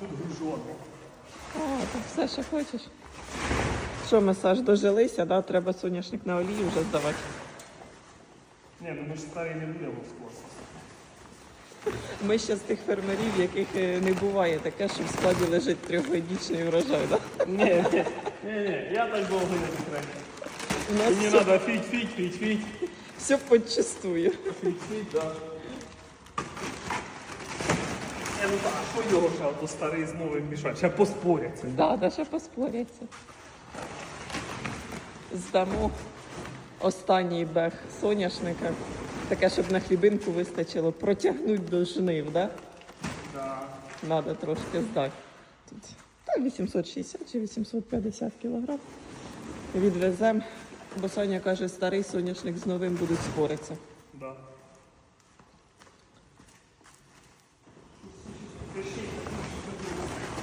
тут гружони. А, так все, що хочеш. Що ми, Саш, дожилися, да? треба соняшник на олію вже здавати. Ні, ну ми ж старий не будемо скоро. Ми ще з тих фермерів, яких е, не буває таке, що в складі лежить трьохрічний врожай. Да? Ні, ні, ні, я так довго не підтримую. Мені все, треба фіть, фіть, фіть, фіть. все подчистую. Фіть, фіть, да. Ну так, а що його ще ото старий з новим мішати? Ще поспоряться. Да, да, ще поспоряться. Здамо останній бег соняшника. Таке, щоб на хлібинку вистачило. Протягнуть до жнив, да? Да. Надо трошки здати. Тут та 860 чи 850 кілограм. Відвеземо. Бо Соня каже, старий соняшник з новим будуть споритися. Да. Thank you.